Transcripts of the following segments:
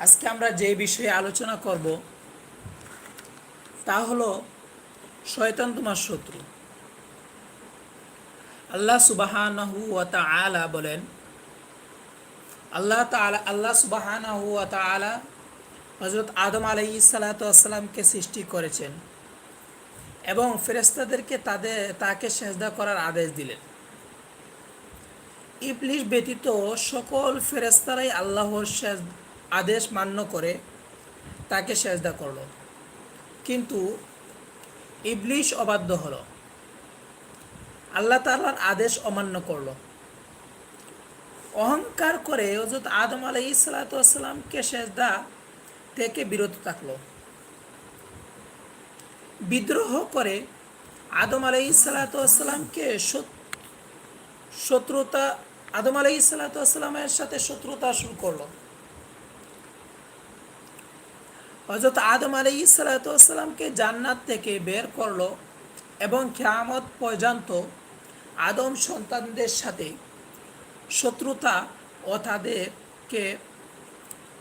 আজকে আমরা যে বিষয়ে আলোচনা করব, তা হলো শয়তান তোমার শত্রু। আল্লাহ সুবাহানাহু তাআলা বলেন, আল্লাহ তাআলা, আল্লাহ সুবাহানাহু তাআলা হজরত আদম আলাইহিস সালাতু আসসালামকে সৃষ্টি করেছেন এবং ফেরেশতাদেরকে তাদের, তাকে সেজদা করার আদেশ দিলেন। ইবলিশ ব্যতীত সকল ফেরেস্তারাই আল্লাহর আদেশ মান্য করে তাকে সেজদা করল। কিন্তু ইবলিশ অবাধ্য হলো। আল্লাহ তাআলার আদেশ অমান্য করল। অহংকার করে হজরত আদম আলাই সালাতামকে সেজদা থেকে বিরত থাকল। বিদ্রোহ করে আদম আলাই সালাতামকে শত্রুতা, আদম আলাই সালাতামের সাথে শত্রুতা শুরু করল। হজরত আদম আলাই সালাতামকে জান্নাত থেকে বের করল এবং খেয়ামত পর্যন্ত আদম সন্তানদের সাথে শত্রুতা ও তাদেরকে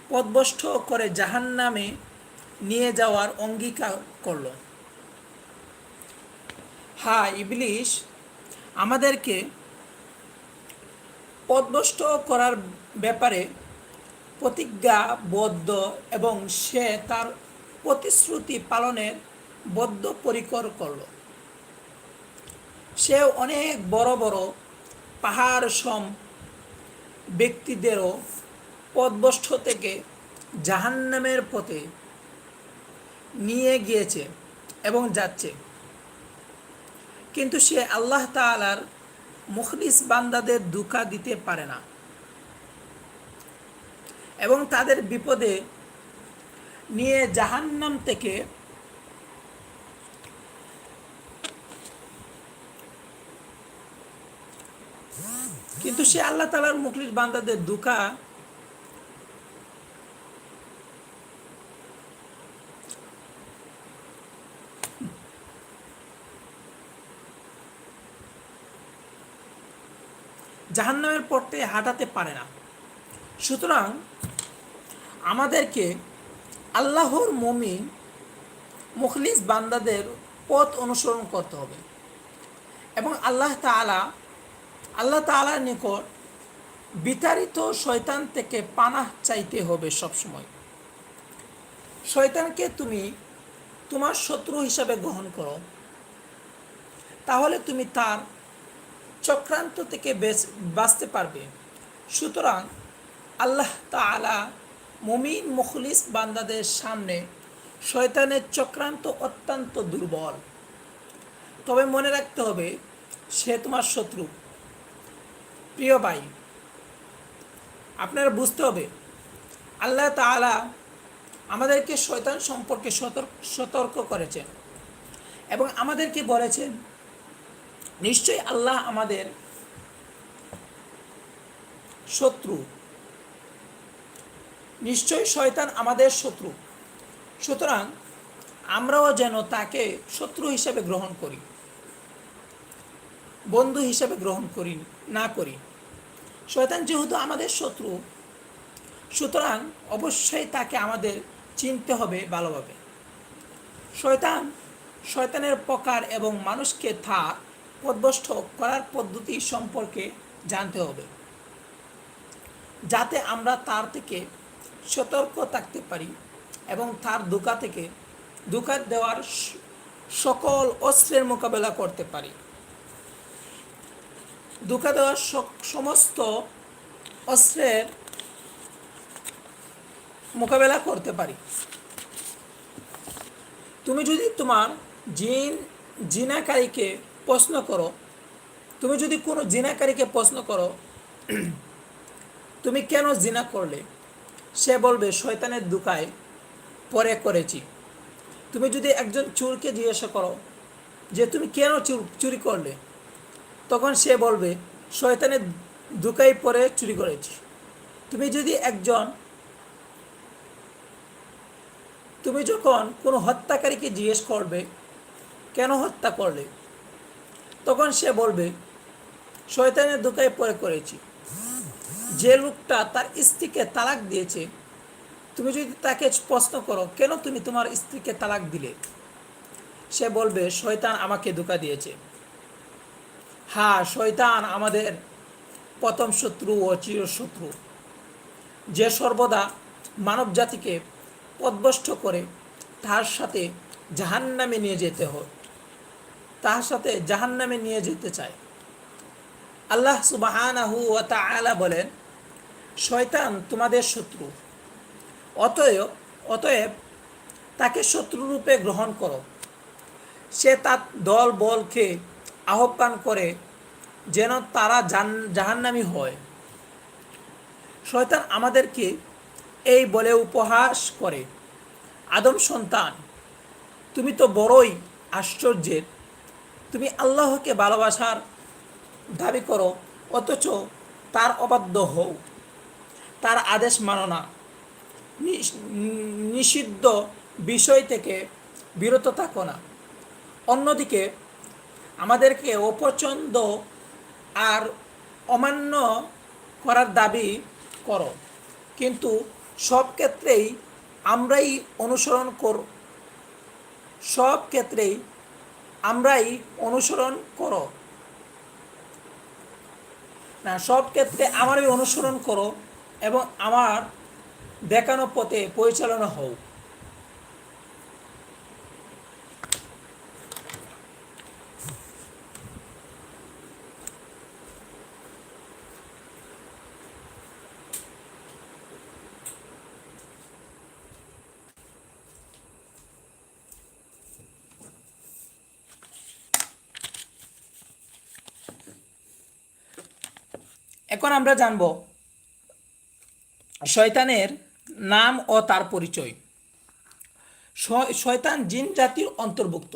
পদভষ্ট করে জাহান নামে নিয়ে যাওয়ার অঙ্গীকার করল। হ্যাঁ ইবলিশ আমাদেরকে পদভষ্ট করার ব্যাপারে প্রতিজ্ঞাবদ্ধ এবং সে তার প্রতিশ্রুতি পালনের বদ্ধ পরিকর করল। সে অনেক বড় বড় পাহাড় সম ব্যক্তিদেরও পদভষ্ট থেকে জাহান্নামের পথে নিয়ে গিয়েছে এবং যাচ্ছে। কিন্তু সে আল্লাহ তালার মুখলিস বান্দাদের দুঃখা দিতে পারে না। এবং তাদের বিপদে নিয়ে জাহান্নাম থেকে কিন্তু সে আল্লাহ তালার মুখলিস বান্দাদের দুঃখা জাহান্নামের পথে হাঁটাতে পারে না। সুতরাং আমাদেরকে আল্লাহর মমিন, মুখলিস বান্দাদের পথ অনুসরণ করতে হবে। এবং আল্লাহ তালা আল্লাহ তালার নিকট বিতাড়িত শয়তান থেকে পানাহ চাইতে হবে সবসময়। শয়তানকে তুমি তোমার শত্রু হিসাবে গ্রহণ করো। তাহলে তুমি তার চক্রান্ত থেকে বাঁচতে পারবে। সুতরাং আল্লাহ তালা মমিন মুখলিস বান্দাদের সামনে শয়তানের চক্রান্ত অত্যন্ত দুর্বল। তবে মনে রাখতে হবে, সে তোমার শত্রু। প্রিয় ভাই, আপনারা বুঝতে হবে, আল্লাহ তালা আমাদেরকে শয়তান সম্পর্কে সতর্ক সতর্ক করেছেন এবং আমাদেরকে বলেছেন, নিশ্চয়ই আল্লাহ আমাদের শত্রু। নিশ্চয়ই শয়তান আমাদের শত্রু। সুতরাং আমরাও যেন তাকে শত্রু হিসেবে গ্রহণ করি, বন্ধু হিসেবে গ্রহণ করি, না করি। শয়তান যেহেতু আমাদের শত্রু, সুতরাং অবশ্যই তাকে আমাদের চিনতে হবে ভালোভাবে। শয়তান, শয়তানের প্রকার এবং মানুষকে তার পদভষ্ট করার পদ্ধতি সম্পর্কে জানতে হবে, যাতে আমরা তার থেকে সতর্ক থাকতে পারি এবং তার দোকা থেকে দোকা দেওয়ার সকল অস্ত্রের মোকাবেলা করতে পারি। দোকা দেওয়ার সমস্ত অস্ত্রের মোকাবেলা করতে পারি। তুমি যদি তোমার জিন, জিনাকারীকে প্রশ্ন করো, তুমি যদি কোনো জিনাকারীকে প্রশ্ন করো, তুমি কেন জিনা করলে? সে বলবে, শয়তানের দুকায় পরে করেছি। তুমি যদি একজন চুরকে জিজ্ঞাসা করো যে, তুমি কেন চুরি করলে? তখন সে বলবে, শয়তানের দুকাই পরে চুরি করেছি। তুমি যদি একজন, তুমি যখন কোনো হত্যাকারীকে জিজ্ঞেস করবে, কেন হত্যা করলে? তখন সে বলবে, শয়তানের দুকায় পরে করেছি। যে লোকটা তার স্ত্রীকে তালাক দিয়েছে, তুমি যদি তাকে প্রশ্ন করো, কেন তুমি তোমার স্ত্রীকে তালাক দিলে? সে বলবে, শয়তান আমাকে ধোকা দিয়েছে। হ্যাঁ শয়তান আমাদের প্রথম শত্রু ও চিরশত্রু, যে সর্বদা মানব জাতিকে পদভষ্ট করে তার সাথে জাহান্নামে নিয়ে যেতে হয় তার সাথে জাহান্নামে নিয়ে যেতে চায়। আল্লাহ সুবাহানাহু বলেন শয়তান তোমাদের শত্রু। অতএব অতএব তাকে শত্রুরূপে গ্রহণ করো। সে তার দল, বলকে আহ্বান করে যেন তারা জাহান্নামি হয়। শয়তান আমাদেরকে এই বলে উপহাস করে। আদম সন্তান, তুমি তো বড়ই আশ্চর্যের। তুমি আল্লাহকে ভালোবাসার দাবি করো, অথচ তার অবাধ্য হও। তার আদেশ মানো না। নিষিদ্ধ বিষয় থেকে বিরত থাকো না। অন্যদিকে, আমাদেরকে অপছন্দ আর অমান্য করার দাবি করো। কিন্তু সব ক্ষেত্রেই আমরাই অনুসরণ কর সব ক্ষেত্রেই আমরাই অনুসরণ করো। না, সব ক্ষেত্রে আমারই অনুসরণ করো। এবং আমার দেখানো পথে পরিচালনা হও। এখন আমরা জানব শয়তানের নাম ও তার পরিচয়। শয়তান জিন জাতির অন্তর্ভুক্ত।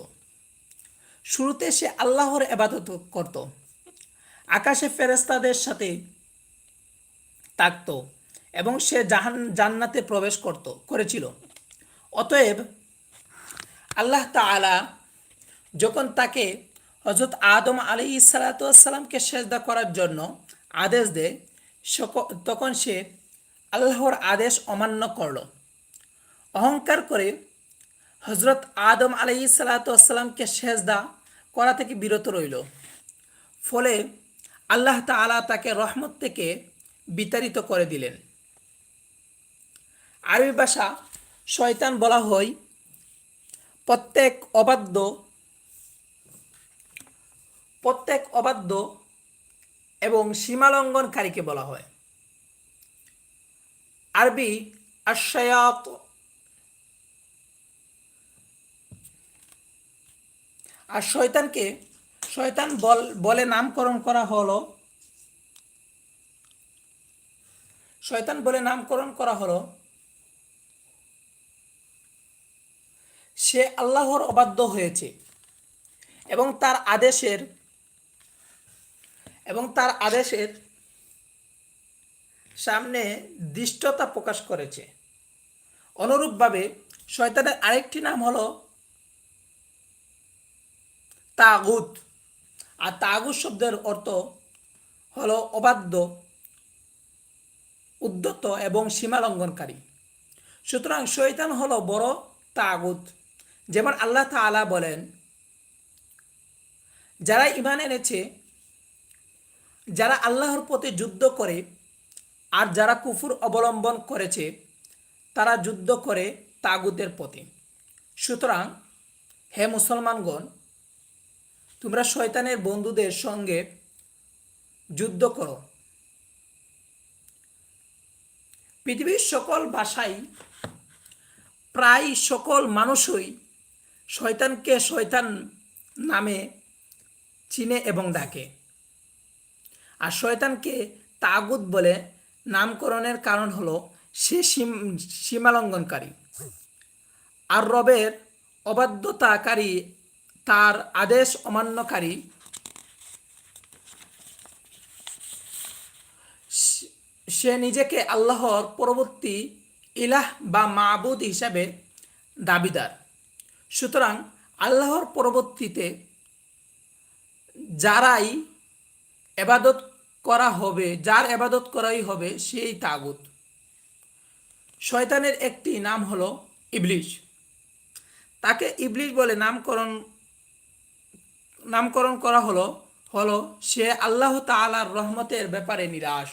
শুরুতে সে আল্লাহর এবাদত করত। আকাশে ফেরেস্তাদের সাথে থাকত এবং সে জাহান জান্নাতে প্রবেশ করত, করেছিল। অতএব আল্লাহ তাআলা যখন তাকে হজরত আদম আলী সালাতামকে সেজদা করার জন্য আদেশ দেয় তখন সে আল্লাহর আদেশ অমান্য করল। অহংকার করে হজরত আদম আলী সালাতামকে সেজদা করা থেকে বিরত রইল। ফলে আল্লাহ তাআলা তাকে রহমত থেকে বিতাড়িত করে দিলেন। আরবি ভাষা শয়তান বলা হয় প্রত্যেক অবাধ্য প্রত্যেক অবাধ্য এবং সীমালঙ্ঘনকারীকে বলা হয়। আরবি আশায়াত আর শয়তানকে, শয়তান বল নামকরণ করা হলো। শয়তান বলে নামকরণ করা হলো। সে আল্লাহর অবাধ্য হয়েছে এবং তার আদেশের, এবং তার আদেশের সামনে দৃষ্টতা প্রকাশ করেছে। অনুরূপভাবে শয়তানের আরেকটি নাম হলো তাগুত। আর তাগুত শব্দের অর্থ হলো অবাধ্য উদ্যত এবং সীমালঙ্ঘনকারী। সুতরাং শয়তান হলো বড় তাগুত, যেমন আল্লাহ তাআলা বলেন, যারা ইমান এনেছে, যারা আল্লাহর পথে যুদ্ধ করে আর যারা কুফুর অবলম্বন করেছে, তারা যুদ্ধ করে তাগুতের পথে। সুতরাং, হে মুসলমানগণ, তোমরা শয়তানের বন্ধুদের সঙ্গে যুদ্ধ করো। পৃথিবীর সকল ভাষাই প্রায় সকল মানুষই শয়তানকে শয়তান নামে চিনে এবং ডাকে। আর শয়তানকে তাগুদ বলে নামকরণের কারণ হলো সে সীম সীমালঙ্ঘনকারী। আর রবের অবাধ্যতাকারী তার আদেশ অমান্যকারী সে নিজেকে আল্লাহর পরবর্তী ইলাহ বা মাবুদ হিসাবে দাবিদার। সুতরাং আল্লাহর পরবর্তীতে যারাই এবাদত করা হবে, যার এবাদত করাই হবে সেই তাগুত। শয়তানের একটি নাম হলো ইবলিশ। তাকে ইবলিশ বলে নামকরণ নামকরণ করা হলো হলো সে আল্লাহ তালার রহমতের ব্যাপারে নিরাশ।